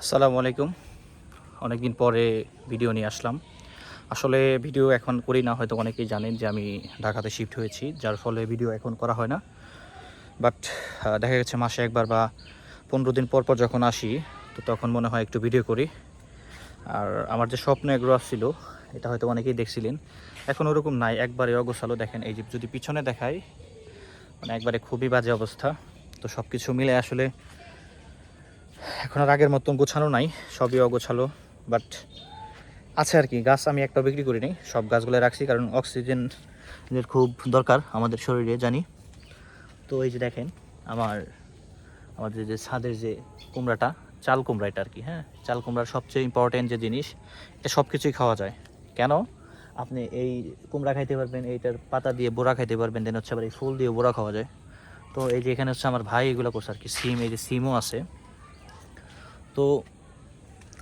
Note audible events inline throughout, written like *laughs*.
আসসালামু আলাইকুম। অনেকদিন পরে ভিডিও নিয়ে আসলাম। আসলে ভিডিও এখন করি না, হয়তো অনেকেই জানেন যে আমি ঢাকাতে শিফট হয়েছি, যার ফলে ভিডিও এখন করা হয় না। বাট দেখা গেছে মাসে একবার বা পনেরো দিন পর পর যখন আসি, তো তখন মনে হয় একটু ভিডিও করি। আর আমার যে স্বপ্ন এগুলো আসছিল এটা হয়তো অনেকেই দেখছিলেন। এখন ওরকম নাই, একবারে অগোছালো। দেখেন, এই যে যদি পিছনে দেখাই মানে একবারে খুবই বাজে অবস্থা। তো সব কিছু মিলে আসলে এখন আর আগের মতন গোছানো নাই, সবই অগোছালো বাট আছে আর কি, গাছ আমি একটা বিক্রি করিনি, সব গাছগুলো রাখছি কারণ অক্সিজেনের খুব দরকার আমাদের শরীরে, জানি। তো এই যে দেখেন, আমার, আমাদের যে ছাদের যে কুমড়াটা, চাল কুমড়া এটা আর কি হ্যাঁ? চাল কুমড়ার সবচেয়ে ইম্পর্টেন্ট যে জিনিস, এটা সব কিছুই খাওয়া যায়। কেন? আপনি এই কুমড়া খাইতে পারবেন, এইটার পাতা দিয়ে বোড়া খাইতে পারবেন দেন হচ্ছে আবার এই ফুল দিয়ে বোড়া খাওয়া যায়। তো এই যে এখানে হচ্ছে আমার ভাই এগুলো করছে আর কি, সিম, এই যে সিমও আছে। তো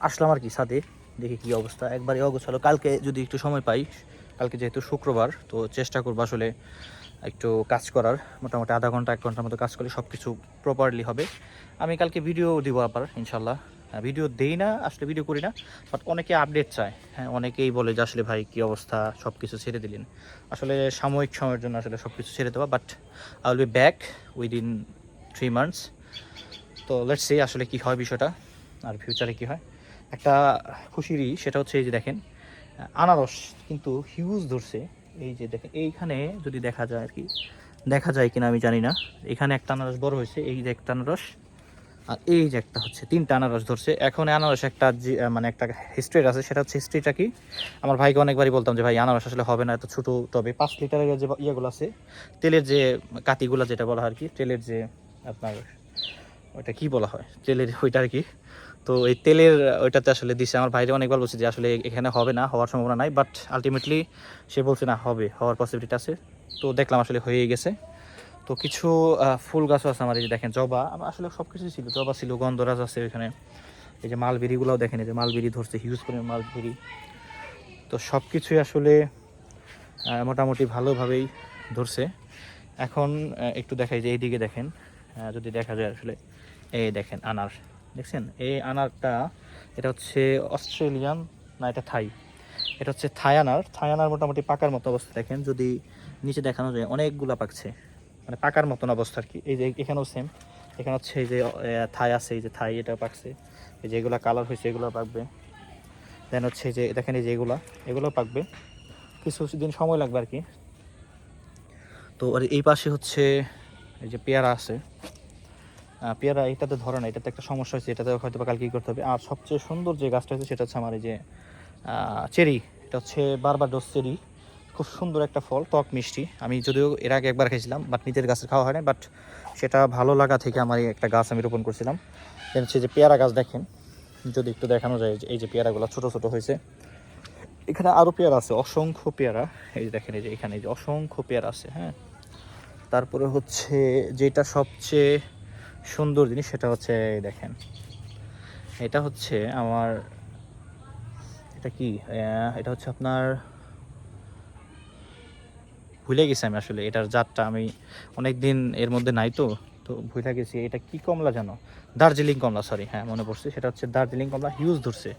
আসলাম আর কি সাথে দেখি কি অবস্থা। একবারে অগোছালো। কালকে যদি একটু সময় পাই, কালকে যেহেতু শুক্রবার, তো চেষ্টা করব আসলে একটু কাজ করার। মোটামুটি আধা ঘণ্টা, এক ঘণ্টার মতো কাজ করলে সব কিছু প্রপারলি হবে। আমি কালকে ভিডিও দিব আবার ইনশাল্লাহ ভিডিও দেই না, আসলে ভিডিও করি না বাট অনেকে আপডেট চায়। হ্যাঁ অনেকেই বলে যে আসলে ভাই কী অবস্থা সব কিছু ছেড়ে দিলেন। আসলে সাময়িক সময়ের জন্য আসলে সব কিছু ছেড়ে দেওয়া but I will be back within three months তো লেটস সি আসলে কি হয় বিষয়টা। আর ফিউচারে কি হয়? একটা খুশিরই সেটা হচ্ছে এই যে দেখেন, আনারস কিন্তু হিউজ ধরছে। এই যে দেখেন, এইখানে যদি দেখা যায় আর কি, দেখা যায় কিনা আমি জানি না। এখানে একটা আনারস বড় হয়েছে, এই যে একটা আনারস, আর এই যে একটা হচ্ছে, তিনটা আনারস ধরছে। এখন আনারস একটা মানে একটা হিস্ট্রি আছে, সেটা হচ্ছে হিস্ট্রিটা কি? আমার ভাইকে অনেকবারই বলতাম যে, ভাই, আনারস আসলে হবে না, এত ছোটো, তবে পাঁচ লিটারের যে ইয়েগুলো আছে, তেলের যে কাতিগুলো যেটা বলা হয় আর কি, তেলের যে আপনার, ওইটা কি বলা হয়? তেলের ওইটা আর কি তো এই তেলের, ওইটাতে আসলে দিছে। আমার ভাইরে অনেকবার বলছে যে আসলে এখানে হবে না, হওয়ার সম্ভাবনা নাই বাট আলটিমেটলি সে বলছে না, হবে, হওয়ার পসিবিলিটি আছে। তো দেখলাম আসলে হয়ে গেছে। তো কিছু ফুল গাছও আছে আমার, এই যে দেখেন, জবা, আমার আসলে সব কিছুই ছিল। জবা ছিল, গন্ধরাজ আছে ওইখানে। এই যে মালবেরিগুলোও দেখেন, এই যে মালবেরি ধরছে হিউজ পরিমাণ মালবেরি। তো সব কিছুই আসলে মোটামুটি ভালোভাবেই ধরছে। এখন একটু দেখাই যে এইদিকে দেখেন যদি দেখা যায় আসলে, এই দেখেন, আনার। দেখছেন? এই আনারটা, এটা হচ্ছে অস্ট্রেলিয়ান, না, এটা থাই। এটা হচ্ছে থাই আনার। থাই আনার মোটামুটি পাকার মতো অবস্থা, দেখেন, যদি নিচে দেখানো যায়, অনেকগুলা পাকছে। মানে পাকার মতন অবস্থা আর কি। এই যে এখানেও সেম এখানে হচ্ছে এই যে থাই আছে, এই যে থাই, এটা পাকছে। এই যে এগুলো কালার হয়েছে, এগুলো পাকবে। দেন হচ্ছে যে, দেখেন এই যে এগুলা এগুলো পাকবে। কিছু দিন সময় লাগবে আর কি। তো আর এই পাশে হচ্ছে এই যে পেয়ারা আছে। পেয়ারা, এটাতে ধরে না, এটাতে একটা সমস্যা হয়েছে এটাতে হয়তো বা কালকে করতে হবে। আর সবচেয়ে সুন্দর যে গাছটা আছে সেটা হচ্ছে আমার এই যে চেরি, এটা হচ্ছে বারবার ডোজ চেরি। খুব সুন্দর একটা ফল টক মিষ্টি। আমি যদিও এর আগে একবার খেয়েছিলাম বাট নিজের গাছের খাওয়া হয় না বাট সেটা ভালো লাগা থেকে আমার একটা গাছ আমি রোপণ করছিলাম। হচ্ছে যে পেয়ারা গাছ দেখেন, যদি একটু দেখানো যায়, এই যে পেয়ারাগুলো ছোট ছোট হয়েছে। এখানে আরও পেয়ারা আছে, অসংখ্য পেয়ারা। এই যে দেখেন, এই যে এখানে এই যে অসংখ্য পেয়ারা আছে হ্যাঁ। তারপরে হচ্ছে, যেটা সবচেয়ে সুন্দর জিনিস সেটা হচ্ছে দেখেন। এটা হচ্ছে আমার, এটা কি? এটা হচ্ছে আপনার, ভুলে গেছি আমি আসলে, এটার জাতটা আমি অনেক দিন এর মধ্যে নাই তো তো ভুলে গেছি। এটা কি কমলা জানো? দার্জিলিং কমলা সরি হ্যাঁ মনে পড়ছে। সেটা হচ্ছে দার্জিলিং কমলা হিউজ ধরছে।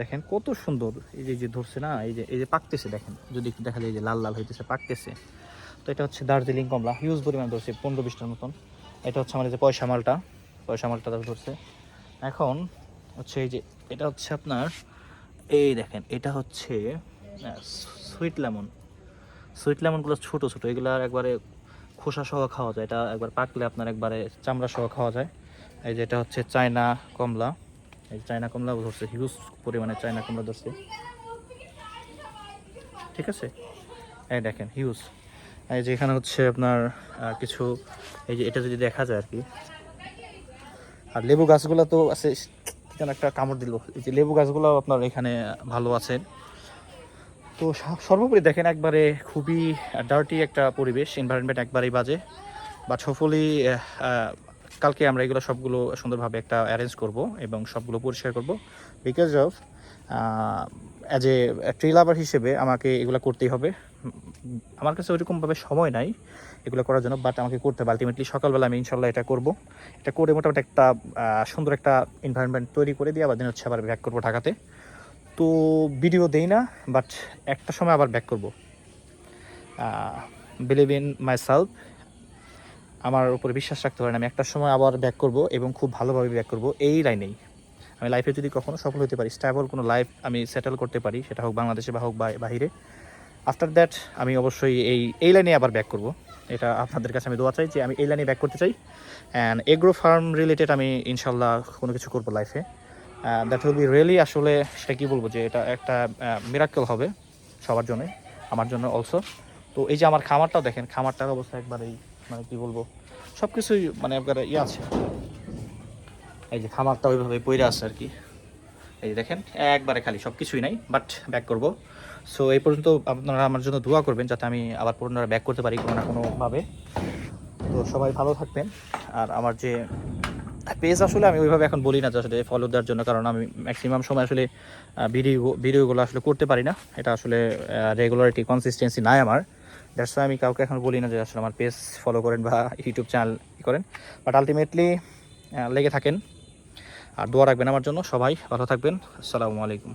দেখেন কত সুন্দর, এই যে যে ধরছে না, এই যে এই যে পাকতেছে, দেখেন, যদি দেখা যায় যে লাল লাল হইতেছে, পাকতেছে। তো এটা হচ্ছে দার্জিলিং কমলা হিউজ পরিমাণ ধরছে, পনেরো বিশটার মতন। এটা হচ্ছে আমাদের যে পয়সা মালটা পয়সা মালটা ধরছে। এখন হচ্ছে এই যে, এটা হচ্ছে আপনার, এই দেখেন, এটা হচ্ছে সুইট লেমন সুইট লেমনগুলো ছোটো ছোটো, এগুলো একবারে খোসা সহ খাওয়া যায়। এটা একবার পাকলে আপনার একবারে চামড়া সহ খাওয়া যায়। এই যে এটা হচ্ছে চায়না কমলা। এই চায়না কমলা ধরছে হিউজ পরিমাণে চায়না কমলা ধরছে। ঠিক আছে? এই দেখেন হিউজ এই যে এখানে হচ্ছে আপনার কিছু, এই যে এটা যদি দেখা যায় আর কি। আর লেবু গাছগুলো তো আছে কি যেন একটা কামড় দিল। এই যে লেবু গাছগুলো আপনার এখানে ভালো আছে। তো সর্বোপরি দেখেন একবারে খুবই ডার্টি একটা পরিবেশ এনভায়রনমেন্ট একবারেই বাজে। বাট হোপফুলি কালকে আমরা এগুলো সবগুলো সুন্দরভাবে একটা অ্যারেঞ্জ করব এবং সবগুলো পরিষ্কার করব। Because of as a tree lover হিসেবে আমাকে এগুলো করতেই হবে। আমার কাছে ওইরকমভাবে সময় নাই এগুলো করার জন্য বাট আমাকে করতে হবে। আলটিমেটলি সকালবেলা আমি ইনশাল্লাহ এটা করব। এটা করে মোটামুটি একটা সুন্দর একটা এনভায়রনমেন্ট তৈরি করে দিয়ে আবার দিন হচ্ছে আবার ব্যাক করব ঢাকাতে। তো ভিডিও দেই না বাট একটা সময় আবার ব্যাক করব। বিলিভ ইন মাই সেলফ আমার উপরে বিশ্বাস রাখতে পারেন, আমি একটা সময় আবার ব্যাক করব এবং খুব ভালোভাবে ব্যাক করব, এই লাইনেই। আমি লাইফে যদি কখনো সফল হতে পারি স্ট্যাবল কোনো লাইফ আমি সেটেল করতে পারি, সেটা হোক বাংলাদেশে বা হোক বাহিরে আফটার দ্যাট আমি অবশ্যই এই এই লাইনে আবার ব্যাক করব। এটা আপনাদের কাছে আমি দোয়া চাই যে আমি এই লাইনে ব্যাক করতে চাই। অ্যান্ড এগ্রো ফার্ম রিলেটেড আমি ইনশাল্লাহ কোনো কিছু করব লাইফে দ্যাট উইল বি রিয়েলি আসলে সেটা কী বলব যে এটা একটা মিরাক্কেল হবে সবার জন্য, আমার জন্য অলসো তো এই যে আমার খামারটাও দেখেন, খামারটার অবস্থা একবারেই মানে কী বলব সব কিছুই মানে একবারে ইয়ে আছে। এই যে খামারটা ওইভাবে পইরা আছে আর কি। এই যে দেখেন, একবারে খালি সব কিছুই নাই বাট ব্যাক করব। সো এই পর্যন্ত আপনারা আমার জন্য দোয়া করবেন যাতে আমি আবার পুনরায় ব্যাক করতে পারি কোনো না কোনোভাবে। তো সবাই ভালো থাকবেন। আর আমার যে পেজ আসলে আমি ওইভাবে এখন বলি না যে আসলে ফলো দেওয়ার জন্য, কারণ আমি ম্যাক্সিমাম সময় আসলে ভিডিও ভিডিওগুলো আসলে করতে পারি না। এটা আসলে রেগুলারিটি কনসিস্টেন্সি নাই আমার। দ্যাটস আমি কাউকে এখন বলি না যে আসলে আমার পেজ ফলো করেন বা *laughs* ইউটিউব চ্যানেল করেন। বাট আলটিমেটলি লেগে থাকেন। আর দোয়া রাখবেন আমার জন্য সবাই ভালো থাকবেন। আসসালামু আলাইকুম।